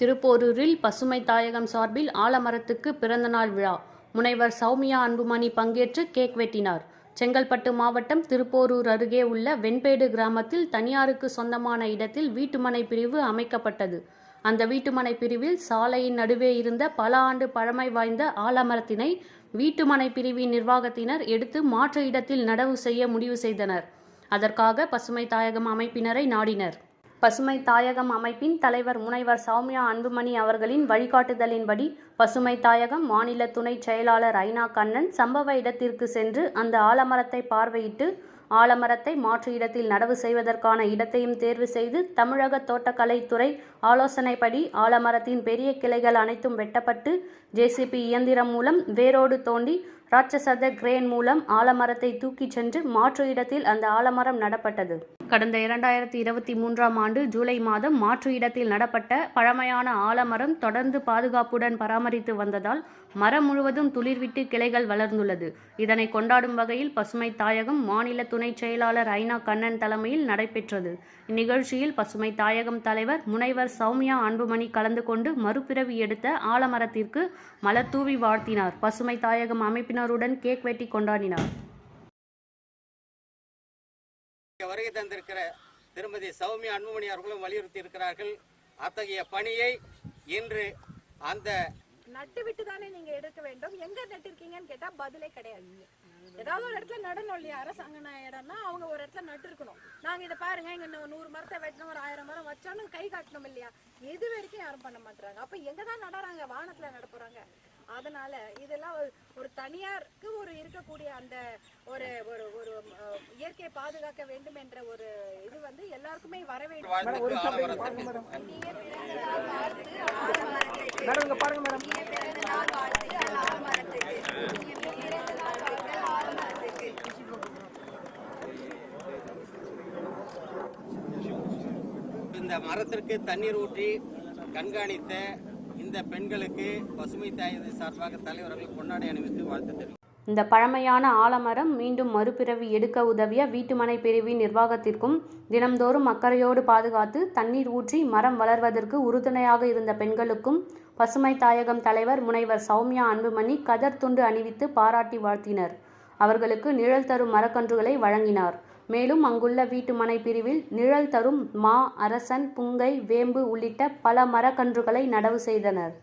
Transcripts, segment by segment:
திருப்போரூரில் பசுமை தாயகம் சார்பில் ஆலமரத்துக்கு பிறந்தநாள் விழா. முனைவர் சௌமியா அன்புமணி பங்கேற்று கேக் வெட்டினார். செங்கல்பட்டு மாவட்டம் திருப்போரூர் அருகே உள்ள வெண்பேடு கிராமத்தில் தனியாருக்கு சொந்தமான இடத்தில் வீட்டுமனை பிரிவு அமைக்கப்பட்டது. அந்த வீட்டுமனை பிரிவில் சாலையின் நடுவே இருந்த பல ஆண்டு பழமை வாய்ந்த ஆலமரத்தினை வீட்டுமனை பிரிவின் நிர்வாகத்தினர் எடுத்து மாற்று இடத்தில் நடவு செய்ய முடிவு செய்தனர். அதற்காக பசுமை தாயகம் அமைப்பினரை நாடினர். பசுமை தாயகம் அமைப்பின் தலைவர் முனைவர் சௌமியா அன்புமணி அவர்களின் வழிகாட்டுதலின்படி பசுமை தாயகம் மாநில துணை செயலாளர் ஐனா கண்ணன் சம்பவ இடத்திற்கு சென்று அந்த ஆலமரத்தை பார்வையிட்டு ஆலமரத்தை மாற்று இடத்தில் நடவு செய்வதற்கான இடத்தையும் தேர்வு செய்து தமிழக தோட்டக்கலைத்துறை ஆலோசனைப்படி ஆலமரத்தின் பெரிய கிளைகள் அனைத்தும் வெட்டப்பட்டு ஜேசிபி இயந்திரம் மூலம் வேரோடு தோண்டி ராட்சசத கிரேன் மூலம் ஆலமரத்தை தூக்கிச் சென்று மாற்று இடத்தில் அந்த ஆலமரம் நடப்பட்டது. கடந்த இரண்டாயிரத்தி இருபத்தி மூன்றாம் ஆண்டு ஜூலை மாதம் மாற்று இடத்தில் நடப்பட்ட பழமையான ஆலமரம் தொடர்ந்து பாதுகாப்புடன் பராமரித்து வந்ததால் மரம் முழுவதும் துளிர்விட்டு கிளைகள் வளர்ந்துள்ளது. இதனை கொண்டாடும் வகையில் பசுமை தாயகம் மாநில துணை செயலாளர் ஐனா கண்ணன் தலைமையில் நடைபெற்றது. இந்நிகழ்ச்சியில் பசுமை தாயகம் தலைவர் முனைவர் சௌமியா அன்புமணி கலந்து கொண்டு மறுபிறவி எடுத்த ஆலமரத்திற்கு மலர்தூவி வாழ்த்தினார். பசுமை தாயகம் அமைப்பின் அமைப்பினருடன் கேக் வெட்டி கொண்டாடினார். இங்கே வருகை தந்திருக்கிற திருமதி சௌமியா அன்புமணி அவர்களும் வலியுறுத்தி இருக்கிறார்கள். அத்தகைய பணியை இன்று அந்த நட்டு விட்டு தானே நீங்க எடுக்க வேண்டும். எங்க நட்டிருக்கீங்கன்னு கேட்டா பதிலே கிடையாது. ஏதாவது ஒரு இடத்துல நடணும் இல்லையா? அரசாங்க இடம்னா அவங்க ஒரு இடத்துல நட்டு இருக்கணும் நாங்க இதை பாருங்க இங்க நூறு மரத்தை வெட்டணும் ஒரு ஆயிரம் மரம் வச்சோன்னு கை காட்டணும் இல்லையா? எது வரைக்கும் யாரும் பண்ண மாட்டாங்க அப்ப எங்க தான் நடுறாங்க? வானத்துல நட போறாங்க. அதனால இதெல்லாம் ஒரு ஒரு தனியாருக்கு ஒரு இருக்கக்கூடிய அந்த ஒரு ஒரு ஒரு இயற்கையை பாதுகாக்க வேண்டும் என்ற ஒரு இது வந்து எல்லாருக்குமே வர வேண்டும். ஆலமரத்திற்கு இந்த மரத்திற்கு தண்ணீர் ஊற்றி கண்காணித்த இந்த பெண்களுக்கு பசுமை தாயக சார்பாக தலைவர்கள் கொண்டாடி அணிவித்து வாழ்த்து தெரிவித்தார் இந்த பழமையான ஆலமரம் மீண்டும் மறுபிறவி எடுக்க உதவிய வீட்டுமனை பிரிவின் நிர்வாகத்திற்கும் தினம்தோறும் அக்கறையோடு பாதுகாத்து தண்ணீர் ஊற்றி மரம் வளர்வதற்கு உறுதுணையாக இருந்த பெண்களுக்கும் பசுமை தாயகம் தலைவர் முனைவர் சௌமியா அன்புமணி கதர் துண்டு அணிவித்து பாராட்டி வாழ்த்தினர். அவர்களுக்கு நிழல் தரும் மரக்கன்றுகளை வழங்கினார். மேலும் அங்குள்ள வீட்டுமனை பிரிவில் நிழல் தரும் மா அரசன் புங்கை வேம்பு உள்ளிட்ட பல மரக்கன்றுகளை நடவு செய்தனர்.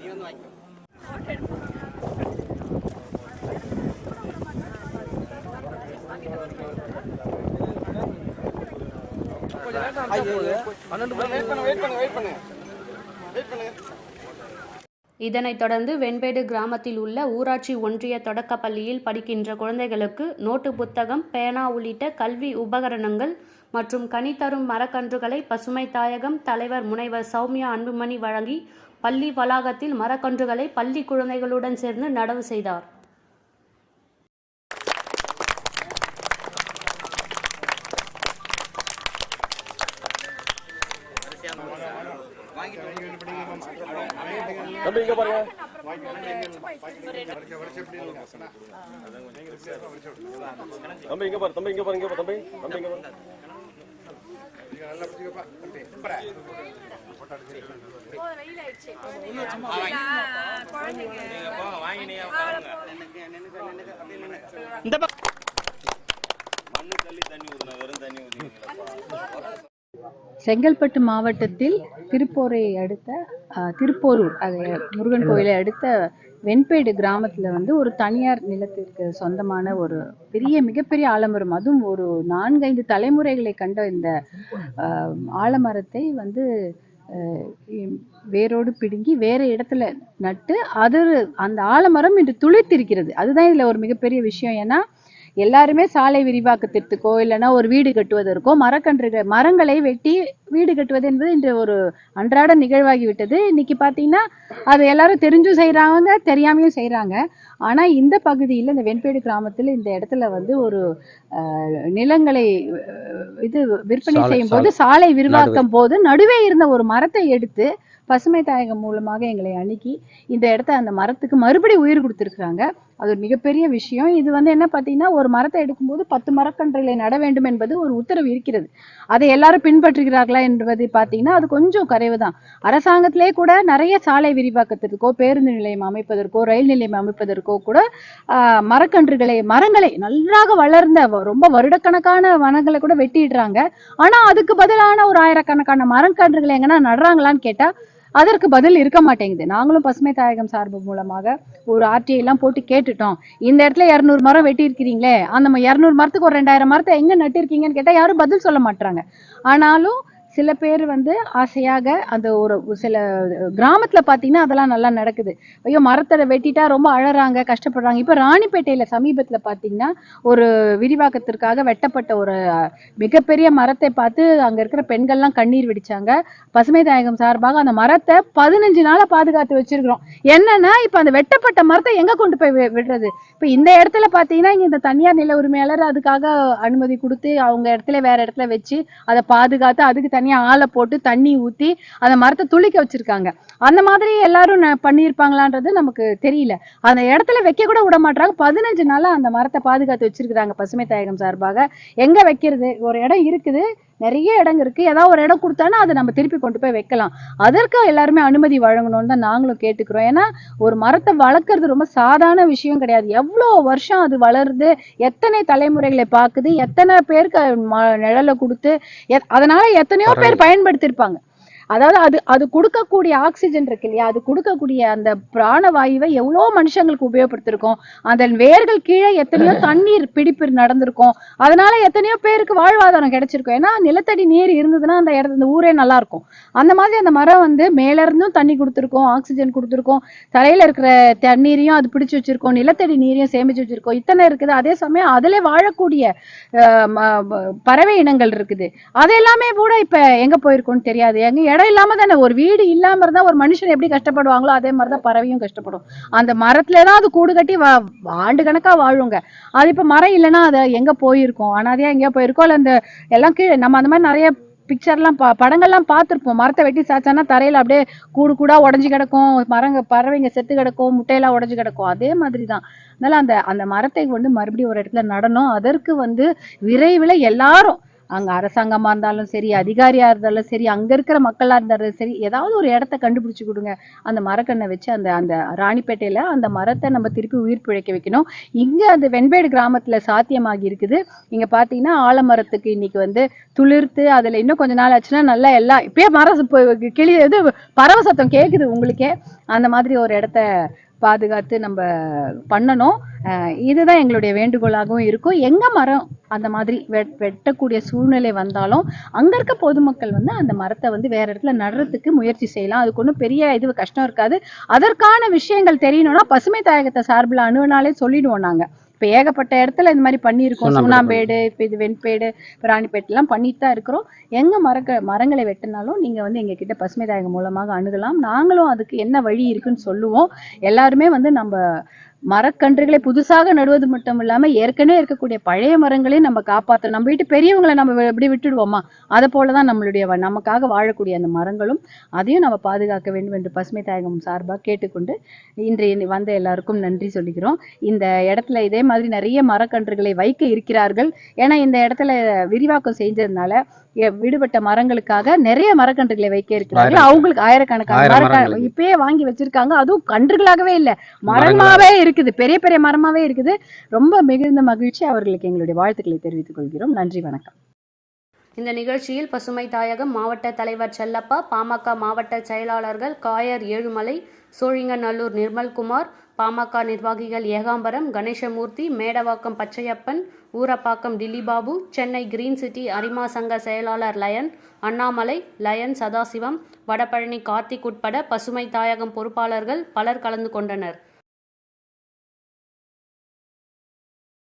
நீ வந்து வாங்கிக்கோ இதனைத் தொடர்ந்து வெண்பேடு கிராமத்தில் உள்ள ஊராட்சி ஒன்றிய தொடக்கப்பள்ளியில் படிக்கின்ற குழந்தைகளுக்கு நோட்டு புத்தகம் பேனா உள்ளிட்ட கல்வி உபகரணங்கள் மற்றும் கனி தரும் மரக்கன்றுகளை பசுமை தாயகம் தலைவர் முனைவர் சௌமியா அன்புமணி வழங்கி பள்ளி வளாகத்தில் மரக்கன்றுகளை பள்ளி குழந்தைகளுடன் சேர்ந்து நடவு செய்தார். தம்பி இங்க பாருங்க. தம்பி இங்க பாரு தம்பி இங்க பாரு இங்க பாரு தம்பி. தம்பி இங்க பாரு. போதும், வெயில் ஆயிடுச்சு குழந்தைங்க செங்கல்பட்டு மாவட்டத்தில் திருப்போரை அடுத்த திருப்போரூர் அது முருகன் கோயிலை அடுத்த வெண்பேடு கிராமத்தில் வந்து ஒரு தனியார் நிலத்திற்கு சொந்தமான ஒரு பெரிய மிகப்பெரிய ஆலமரம். அதுவும் ஒரு நான்கைந்து தலைமுறைகளை கண்ட இந்த ஆலமரத்தை வந்து வேரோடு பிடுங்கி வேற இடத்துல நட்டு அது அந்த ஆலமரம் இன்று துளிர்த்திருக்கிறது. அதுதான் இதில் ஒரு மிகப்பெரிய விஷயம். ஏன்னா எல்லாருமே சாலை விரிவாக்கத்திற்கோ இல்லைன்னா ஒரு வீடு கட்டுவதற்கோ மரக்கன்றுகள் மரங்களை வெட்டி வீடு கட்டுவது என்பது இன்று ஒரு அன்றாட நிகழ்வாகிவிட்டது. இன்னைக்கு பார்த்தீங்கன்னா அது எல்லாரும் தெரிஞ்சும் செய்கிறாங்க தெரியாமையும் செய்கிறாங்க ஆனால் இந்த பகுதியில் இந்த வெண்பேடு கிராமத்தில் இந்த இடத்துல வந்து ஒரு நிலங்களை இது விற்பனை செய்யும் போது சாலை. விரிவாக்கம் போது நடுவே இருந்த ஒரு மரத்தை எடுத்து பசுமை தாயகம் மூலமாக எங்களை அணுகி இந்த இடத்த அந்த மரத்துக்கு மறுபடி உயிர் கொடுத்துருக்குறாங்க. அது ஒரு மிகப்பெரிய விஷயம். இது வந்து என்ன பார்த்தீங்கன்னா ஒரு மரத்தை எடுக்கும்போது பத்து மரக்கன்றுகளை நட வேண்டும் என்பது ஒரு உத்தரவு இருக்கிறது. அதை எல்லாரும் பின்பற்றுகிறார்களா என்பது பார்த்தீங்கன்னா அது கொஞ்சம் குறைவு தான் அரசாங்கத்திலே கூட நிறைய சாலை விரிவாக்கத்திற்கோ பேருந்து நிலையம் அமைப்பதற்கோ ரயில் நிலையம் அமைப்பதற்கோ கூட மரக்கன்றுகளை மரங்களை நன்றாக வளர்ந்த ரொம்ப வருடக்கணக்கான வனங்களை கூட வெட்டிடுறாங்க. ஆனால் அதுக்கு பதிலான ஒரு ஆயிரக்கணக்கான மரக்கன்றுகளை எங்கன்னா நடுறாங்களான்னு கேட்டால் அதற்கு பதில் இருக்க மாட்டேங்குது. நாங்களும் பசுமை தாயகம் சார்பு மூலமாக ஒரு ஆர்டிஐ எல்லாம் போட்டு கேட்டுட்டோம். இந்த இடத்துல இரநூறு மரம் வெட்டியிருக்கிறீங்களே அந்த இரநூறு மரத்துக்கு ஒரு ரெண்டாயிரம் மரத்தை எங்கே நட்டிருக்கீங்கன்னு கேட்டால் யாரும் பதில் சொல்ல மாட்டாங்க ஆனாலும் சில பேர் வந்து ஆசையாக அந்த ஒரு சில கிராமத்தில் பார்த்தீங்கன்னா அதெல்லாம் நல்லா நடக்குது. ஐயோ மரத்தை வெட்டிட்டா ரொம்ப அழறாங்க கஷ்டப்படுறாங்க. இப்போ ராணிப்பேட்டையில் சமீபத்தில் பார்த்தீங்கன்னா ஒரு விரிவாக்கத்திற்காக வெட்டப்பட்ட ஒரு மிகப்பெரிய மரத்தை பார்த்து அங்கே இருக்கிற பெண்கள்லாம் கண்ணீர் வெடிச்சாங்க. பசுமை தாயகம் சார்பாக அந்த மரத்தை பதினஞ்சு நாளாக பாதுகாத்து வச்சிருக்கிறோம். என்னன்னா இப்போ அந்த வெட்டப்பட்ட மரத்தை எங்கே கொண்டு போய் வி- விடுறது? இப்போ இந்த இடத்துல பார்த்தீங்கன்னா இங்கே இந்த தனியார் நில உரிமையாளர் அதுக்காக அனுமதி கொடுத்து அவங்க இடத்துல வேற இடத்துல வச்சு அதை பாதுகாத்து அதுக்கு தனியாக ஆளை போட்டு தண்ணி ஊத்தி அந்த மரத்தை துளிக்க வச்சிருக்காங்க. அந்த மாதிரி எல்லாரும் பண்ணியிருப்பாங்களான்றது நமக்கு தெரியல. அந்த இடத்துல வைக்க கூட விட மாட்டாங்க பதினஞ்சு நாளா அந்த மரத்தை பாதுகாத்து வச்சிருக்கிறாங்க பசுமை தாயகம் சார்பாக. எங்க வைக்கிறது? ஒரு இடம் இருக்குது. நிறைய இடம் இருக்கு. ஏதாவது ஒரு இடம் கொடுத்தானா அதை நம்ம திருப்பி கொண்டு போய் வைக்கலாம். அதற்கு எல்லாருமே அனுமதி வழங்கணும்னு தான் நாங்களும் கேட்டுக்கிறோம். ஏன்னா ஒரு மரத்தை வளர்க்கறது ரொம்ப சாதாரண விஷயம் கிடையாது. எவ்வளோ வருஷம் அது வளருது? எத்தனை தலைமுறைகளை பார்க்குது? எத்தனை பேருக்கு நிழலை கொடுத்து எத்- அதனால எத்தனையோ பேர் பயன்படுத்தியிருப்பாங்க. அதாவது அது அது கொடுக்கக்கூடிய ஆக்சிஜன் இருக்கு இல்லையா? அது கொடுக்கக்கூடிய அந்த பிராணவாயுவை எவ்வளோ மனுஷங்களுக்கு உபயோகப்படுத்திருக்கோம். அந்த வேர்கள் கீழே எத்தனையோ தண்ணீர் பிடிப்பு நடந்திருக்கும். அதனால எத்தனையோ பேருக்கு வாழ்வாதாரம் கிடைச்சிருக்கும். ஏன்னா நிலத்தடி நீர் இருந்ததுன்னா அந்த இடத்து அந்த ஊரே நல்லா இருக்கும். அந்த மாதிரி அந்த மரம் வந்து மேல இருந்தும் தண்ணி கொடுத்துருக்கோம் ஆக்சிஜன் கொடுத்துருக்கோம். தரையில இருக்கிற தண்ணீரையும் அது பிடிச்சு வச்சிருக்கோம் நிலத்தடி நீரையும் சேமிச்சு வச்சிருக்கோம். இத்தனை இருக்குது. அதே சமயம் அதிலே வாழக்கூடிய பறவை இனங்கள் இருக்குது. அது எல்லாமே கூட இப்ப எங்க போயிருக்கோம்னு தெரியாது. எங்க இடம் இல்லாம தானே? ஒரு வீடு இல்லாம இருந்தா ஒரு மனுஷன் எப்படி கஷ்டப்படுவாங்களோ அதே மாதிரிதான் பறவையும் கஷ்டப்படும். அந்த மரத்துல தான் அது கூடு கட்டி வா- ஆண்டு கணக்கா வாழுங்க. அது இப்ப மரம் இல்லைன்னா அது எங்க போயிருக்கோம்? அனாதையா எங்கேயா போயிருக்கோம் இல்ல அந்த எல்லாம் கீழே நம்ம அந்த மாதிரி நிறைய பிக்சர்லாம் பா படங்கள்லாம் பார்த்துருப்போம். மரத்தை வெட்டி சாச்சானா தரையில அப்படியே கூடு கூடா உடஞ்சி கிடக்கும். மரங்க பறவைங்க செத்து கிடக்கும். முட்டையெல்லாம் உடஞ்சி கிடக்கும். அதே மாதிரி தான் அதனால அந்த அந்த மரத்தை வந்து மறுபடியும் ஒரு இடத்துல நடணும். அதற்கு வந்து விரைவில் எல்லாரும் அங்க அரசாங்கமா இருந்தாலும் சரி அதிகாரியா இருந்தாலும் சரி அங்க இருக்கிற மக்களா இருந்தாலும் சரி ஏதாவது ஒரு இடத்த கண்டுபிடிச்சு கொடுங்க. அந்த மரக்கண்ணை வச்சு அந்த அந்த ராணிப்பேட்டையில அந்த மரத்தை நம்ம திருப்பி உயிர் பிழைக்க வைக்கணும். இங்க அந்த வெண்பேடு கிராமத்துல சாத்தியமாகி இருக்குது. இங்க பாத்தீங்கன்னா ஆலமரத்துக்கு இன்னைக்கு வந்து துளிர்த்து அதுல இன்னும் கொஞ்ச நாள் ஆச்சுன்னா நல்லா எல்லாம் இப்பயே மரம் கிளி இது பறவை சத்தம் கேக்குது உங்களுக்கே. அந்த மாதிரி ஒரு இடத்த பாதுகாத்து நம்ம பண்ணணும். இதுதான் எங்களுடைய வேண்டுகோளாகவும் இருக்கும். எங்க மரம் அந்த மாதிரி வெட் வெட்டக்கூடிய சூழ்நிலை வந்தாலும் அங்க இருக்க பொதுமக்கள் வந்து அந்த மரத்தை வந்து வேற இடத்துல நடுறதுக்கு முயற்சி செய்யலாம். அதுக்கு ஒன்றும் பெரிய இது கஷ்டம் இருக்காது. அதற்கான விஷயங்கள் தெரியணும்னா பசுமை தாயகத்தை சார்பில் அணுனாலே சொல்லிடுவோம் நாங்கள் இப்போ ஏகப்பட்ட இடத்துல இந்த மாதிரி பண்ணியிருக்கோம். சுண்ணாம்பு சுண்ணாம்பேடு இப்போ இது வெண்பேடு இப்போ ராணிப்பேட்டெல்லாம் பண்ணிட்டு தான் இருக்கிறோம். எங்க மரக்க மரங்களை வெட்டினாலும் நீங்க வந்து எங்க கிட்ட பசுமை தாயகம் மூலமாக அணுகலாம். நாங்களும் அதுக்கு என்ன வழி இருக்குன்னு சொல்லுவோம். எல்லாருமே வந்து நம்ம மரக்கன்றுகளை புதுசாக நடுவது மட்டும் இல்லாம ஏற்கனவே இருக்கக்கூடிய பழைய மரங்களையும் நம்ம காப்பாற்றணும் நம்ம வீட்டு பெரியவங்களை நம்ம இப்படி விட்டுடுவோமா? அதை போலதான் நம்மளுடைய நமக்காக வாழக்கூடிய அந்த மரங்களும் அதையும் நம்ம பாதுகாக்க வேண்டும் என்று பசுமை தாயகம் சார்பாக கேட்டுக்கொண்டு இன்றைய வந்த எல்லாருக்கும் நன்றி சொல்லிக்கிறோம். இந்த இடத்துல இதே மாதிரி நிறைய மரக்கன்றுகளை வைக்க இருக்கிறார்கள். ஏன்னா இந்த இடத்துல விரிவாக்கம் செஞ்சதுனால விடுபட்ட மரங்களுக்காக நிறைய மரக்கன்றுகளை வைக்க இருக்கிறார்கள். அவங்களுக்கு ஆயிரக்கணக்கான ஆயிரம் மரக்க மரங்களுக்கு. இப்பயே வாங்கி வச்சிருக்காங்க. அதுவும் கன்றுகளாகவே இல்ல. மரமாவே இருக்குது. பெரிய பெரிய மரமாவே இருக்குது. ரொம்ப மிகுந்த மகிழ்ச்சி அவர்களுக்கு எங்களுடைய வாழ்த்துக்களை தெரிவித்துக் கொள்கிறோம். நன்றி வணக்கம். இந்த நிகழ்ச்சியில் பசுமை தாயகம் மாவட்ட தலைவர் செல்லப்பா பாமக மாவட்ட செயலாளர்கள் காயர் ஏழுமலை சோழிங்கநல்லூர் நிர்மல்குமார் பாமக நிர்வாகிகள் ஏகாம்பரம் கணேசமூர்த்தி மேடவாக்கம் பச்சையப்பன் ஊரப்பாக்கம் டில்லிபாபு சென்னை கிரீன் சிட்டி அரிமா சங்க செயலாளர் லயன் அண்ணாமலை லயன் சதாசிவம் வடபழனி கார்த்திக் உட்பட பசுமை தாயகம் பொறுப்பாளர்கள் பலர் கலந்து கொண்டனர்.